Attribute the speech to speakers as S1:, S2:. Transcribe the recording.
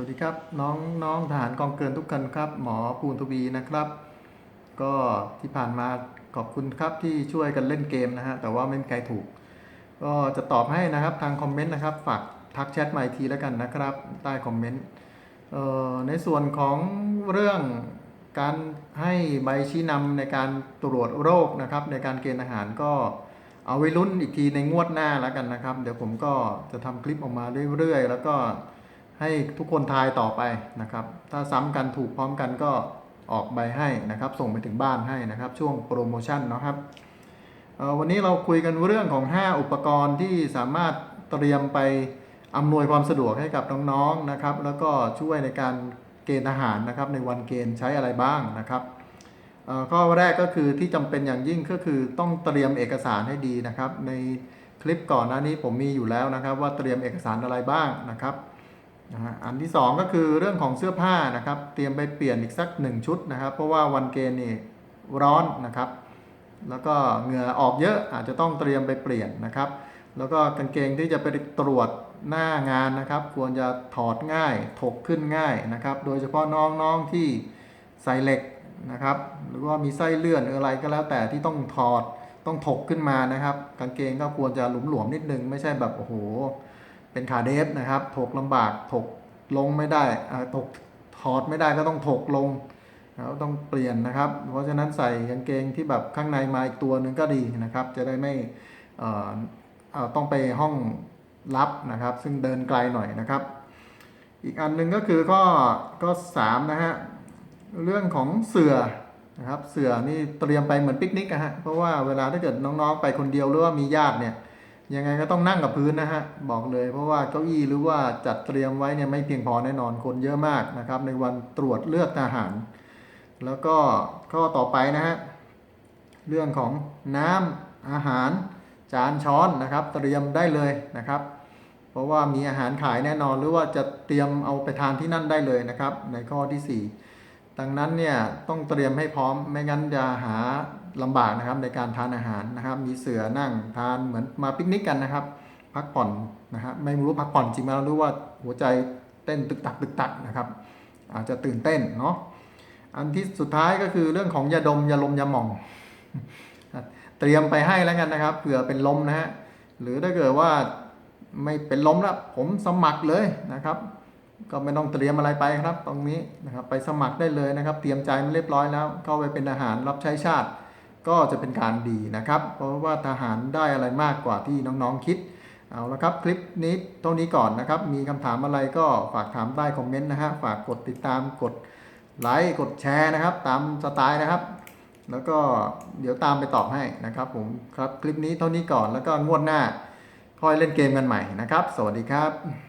S1: วัสดีครับ น้องน้องทหารกองเกินทุกคนครับ หมอปูนทวีนะครับ ก็ที่ผ่านมาขอบคุณครับที่ช่วยกันเล่นเกมนะฮะแต่ว่าไม่มีใครถูก ก็จะตอบให้นะครับทางคอมเมนต์นะครับฝากทักแชทมาอีกทีแล้วกันนะครับ ใต้คอมเมนต์ในส่วนของเรื่องการให้ใบชี้นำในการตรวจโรคนะครับ ในการเกณฑ์อาหารก็เอาไว้ลุ้นอีกทีในงวดหน้าแล้วกันนะครับ เดี๋ยวผมก็จะทำคลิปออกมาเรื่อยๆ แล้วก็ ให้ทุกคนทายต่อไปนะครับ ถ้าซ้ำกันถูกพร้อมกันก็ออกใบให้นะครับ ส่งไปถึงบ้านให้นะครับ ช่วงโปรโมชั่นนะครับวันนี้เราคุยกันเรื่องของ 5 อุปกรณ์ที่สามารถเตรียมไปอำนวยความสะดวกให้กับน้องๆนะครับ แล้วก็ช่วยในการเกณฑ์ทหารนะครับ ในวันเกณฑ์ใช้อะไรบ้างนะครับข้อแรกก็คือที่จำเป็นอย่างยิ่งก็คือต้องเตรียมเอกสารให้ดีนะครับ ในคลิปก่อนหน้านี้ผมมีอยู่แล้วนะครับ ว่าเตรียมเอกสารอะไรบ้างนะครับ นะฮะอันที่ 2 ก็คือเรื่องของเสื้อผ้านะครับ เตรียมไปเปลี่ยนอีกสัก 1 ชุดนะครับ เพราะว่าวันเกณฑ์นี่ร้อนนะครับ แล้วก็เหงื่อออกเยอะอาจจะต้องเตรียมไปเปลี่ยนนะครับ แล้วก็กางเกงที่จะไปตรวจหน้างานนะครับ ควรจะถอดง่ายถกขึ้นง่ายนะครับ โดยเฉพาะน้องๆที่ใส่เหล็กนะครับ หรือว่ามีไส้เลื่อนอะไรก็แล้วแต่ที่ต้องถอดต้องถกขึ้นมานะครับ กางเกงก็ควรจะหลุมหลวมนิดนึงไม่ใช่แบบโอ้โห เป็นขาเดฟนะครับ ถกลำบากถกลงไม่ได้ถกถอดไม่ได้ก็ต้องถกลงแล้วต้องเปลี่ยนนะครับ เพราะฉะนั้นใส่กางเกงที่แบบข้างในมาอีกตัวหนึ่งก็ดีนะครับ จะได้ไม่ต้องไปห้องรับนะครับ ซึ่งเดินไกลหน่อยนะครับ อีกอันหนึ่งก็คือข้อก็สามนะฮะเรื่องของเสือนะครับเสือนี่เตรียมไปเหมือนปิกนิกอะฮะเพราะว่าเวลาถ้าเกิดน้องๆไปคนเดียวหรือว่ามีญาติเนี่ย ยังไงก็ต้องนั่งกับพื้นนะฮะ บอกเลยเพราะว่าเก้าอี้หรือว่าจัดเตรียมไว้เนี่ยไม่เพียงพอแน่นอนคนเยอะมากนะครับ ในวันตรวจเลือกทหาร แล้วก็ข้อต่อไปนะฮะเรื่องของน้ำอาหารจานช้อนนะครับ เตรียมได้เลยนะครับ เพราะว่ามีอาหารขายแน่นอนหรือว่าจะเตรียมเอาไปทานที่นั่นได้เลยนะครับ ในข้อที่สี่ ดังนั้นเนี่ยต้องเตรียมให้พร้อมไม่งั้นจะหาลำบากนะครับในการทานอาหารนะครับ มีเสือนั่งทานเหมือนมาปิกนิกกันนะครับ พักผ่อนนะฮะไม่รู้พักผ่อนจริงไหมเรารู้ว่าหัวใจเต้นตึกตักตึกตักนะครับ อาจจะตื่นเต้นเนาะอันที่สุดท้ายก็คือเรื่องของยาดมยาลมยาหม่อง เตรียมไปให้แล้วกันนะครับเผื่อเป็นลมนะฮะหรือถ้าเกิดว่าไม่เป็นลมแล้วผมสมัครเลยนะครับ ก็ไม่ต้องเตรียมอะไรไปครับ ตรงนี้นะครับไปสมัครได้เลยนะครับ เตรียมใจมาเรียบร้อยแล้ว เข้าไปเป็นทหารรับใช้ชาติ ก็จะเป็นการดีนะครับ เพราะว่าทหารได้อะไรมากกว่าที่น้องๆคิดเอาละครับคลิปนี้เท่านี้ก่อนนะครับ มีคำถามอะไรก็ฝากถามใต้คอมเมนต์นะฮะฝากกดติดตามกดไลค์กดแชร์นะครับ ตามสไตล์นะครับ แล้วก็เดี๋ยวตามไปตอบให้นะครับผมครับคลิปนี้เท่านี้ก่อนแล้วก็งวดหน้าค่อยเล่นเกมกันใหม่นะครับ สวัสดีครับ